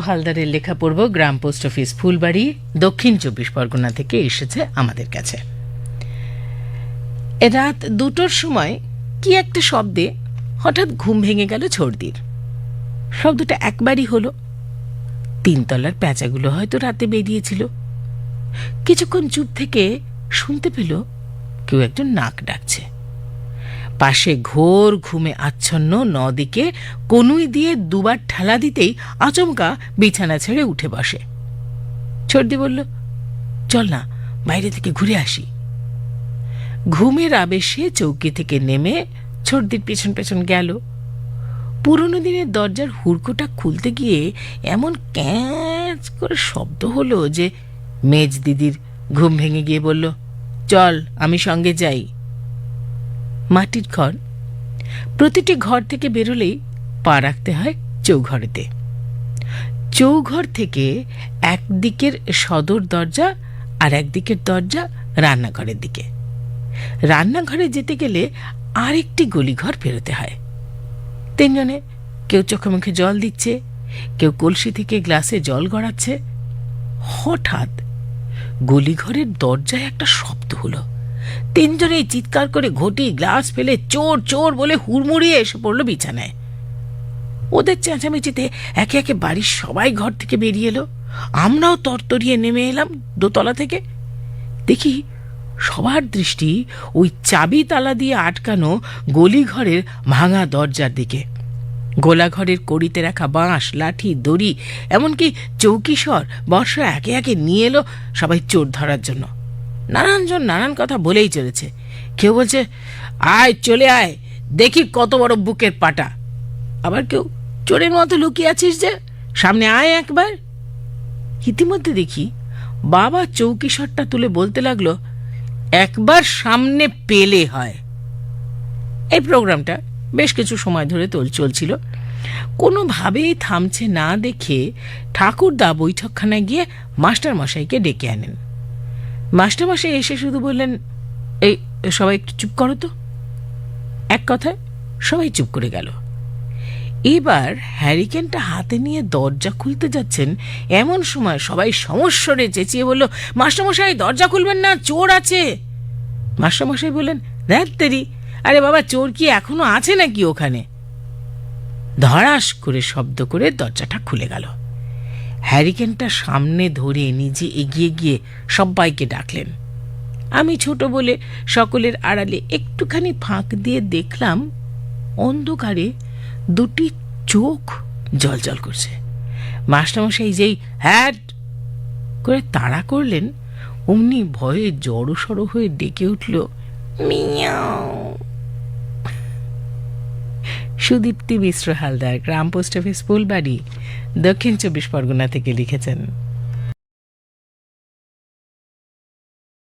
হালদারের লেখা পড়ব গ্রাম পোস্ট অফিস ফুলবাড়ি, দক্ষিণ চব্বিশ পরগনা থেকে এসেছে আমাদের কাছে। রাত দুটোর সময় কি একটা শব্দে হঠাৎ ঘুম ভেঙে গেল ছর্দির শব্দটা একবারই হলো। তিনতলার প্যাঁচাগুলো হয়তো রাতে বেরিয়েছিল কিছুক্ষণ চুপ থেকে শুনতে পেল কেউ একজন নাক ডাকছে। পাশে ঘোর ঘুমে আচ্ছন্ন নদিকে কনুই দিয়ে দুবার ঠেলা দিতেই আচমকা বিছানা ছেড়ে উঠে বসে। ছর্দি বলল, চল না, বাইরে থেকে ঘুরে আসি। ঘুমের আবেশে চৌকি থেকে নেমে ছর্দির পেছন পেছন গেল। পুরনো দিনের দরজার হুড়কোটা খুলতে গিয়ে এমন ক্যাঁচ করে শব্দ হলো যে মেজ দিদির ঘুম ভেঙে গিয়ে বলল, চল, আমি সঙ্গে যাই। মাটির ঘর। প্রতিটি ঘর থেকে বেরোলেই পা রাখতে হয় চৌঘরেতে। চৌঘর থেকে একদিকের সদর দরজা আর একদিকের দরজা রান্নাঘরের দিকে। রান্নাঘরে যেতে গেলে আরেকটি গলিঘর পেরোতে হয়। তিনজনে কেউ চোখে মুখে জল দিচ্ছে, কেউ কলসি থেকে গ্লাসে জল গড়াচ্ছে। হঠাৎ গলিঘরের দরজায় একটা শব্দ হলো। তিনজনেই চিৎকার করে ঘটি গ্লাস ফেলে চোর চোর বলে হুড়মুড়িয়ে এসে পড়ল বিছানায়। ওদের চেঁচামেচিতে একে একে বাড়ির সবাই ঘর থেকে বেরিয়ে এলো। আমরাও তরতরিয়ে নেমে এলাম দোতলা থেকে। দেখি সবার দৃষ্টি ওই চাবি তালা দিয়ে আটকানো গলিঘরের ভাঙা দরজার দিকে। গোলাঘরের কড়িতে রাখা বাঁশ, লাঠি, দড়ি, এমনকি চৌকিশর বর্ষা একে একে নিয়ে এলো সবাই চোর ধরার জন্য। নানানজন নানান কথা বলেই চলেছে। কেউ বলছে, আয়, চলে আয়, দেখি কত বড় বুকের পাটা। আবার কেউ, চোরের মতো লুকিয়ে আছিস যে, সামনে আয় একবার। ইতিমধ্যে দেখি, বাবা চৌকিশরটা তুলে বলতে লাগল, একবার সামনে পেলে হয়। এই প্রোগ্রামটা বেশ কিছু সময় ধরে তোল, চলছিল। কোনোভাবেই থামছে না দেখে ঠাকুরদা বৈঠকখানায় গিয়ে মাস্টার মশাইকে ডেকে আনেন। মাস্টারমশাই এসে শুধু বললেন, এই, সবাই একটু চুপ করো তো। এক কথায় সবাই চুপ করে গেল। এবার হ্যারিকেনটা হাতে নিয়ে দরজা খুলতে যাচ্ছেন, এমন সময় সবাই সমস্বরে চেঁচিয়ে বলল, মাস্টারমশাই, দরজা খুলবেন না, চোর আছে। মাস্টারমশাই বললেন, দেখ তেরি, আরে বাবা, চোর কি এখনও আছে নাকি ওখানে? ধড়াস করে শব্দ করে দরজাটা খুলে গেল। হ্যারিকেনটা সামনে ধরে নিজে এগিয়ে গিয়ে সবাইকে ডাকলেন। আমি ছোট বলে সকলের আড়ালে একটুখানি ফাঁক দিয়ে দেখলাম অন্ধকারে দুটি চোখ জলজল করছে। মাস্টারমশাই যেই হ্যাট করে তাড়া করলেন, অমনি ভয়ে জড়সড় হয়ে ডেকে উঠল, মিয়াও। সুদীপ্তি মিশ্র হালদার, গ্রাম পোস্ট অফিস ফুলবাড়ি। দক্ষিণ চব্বিশ পরগনা থেকে লিখেছেন।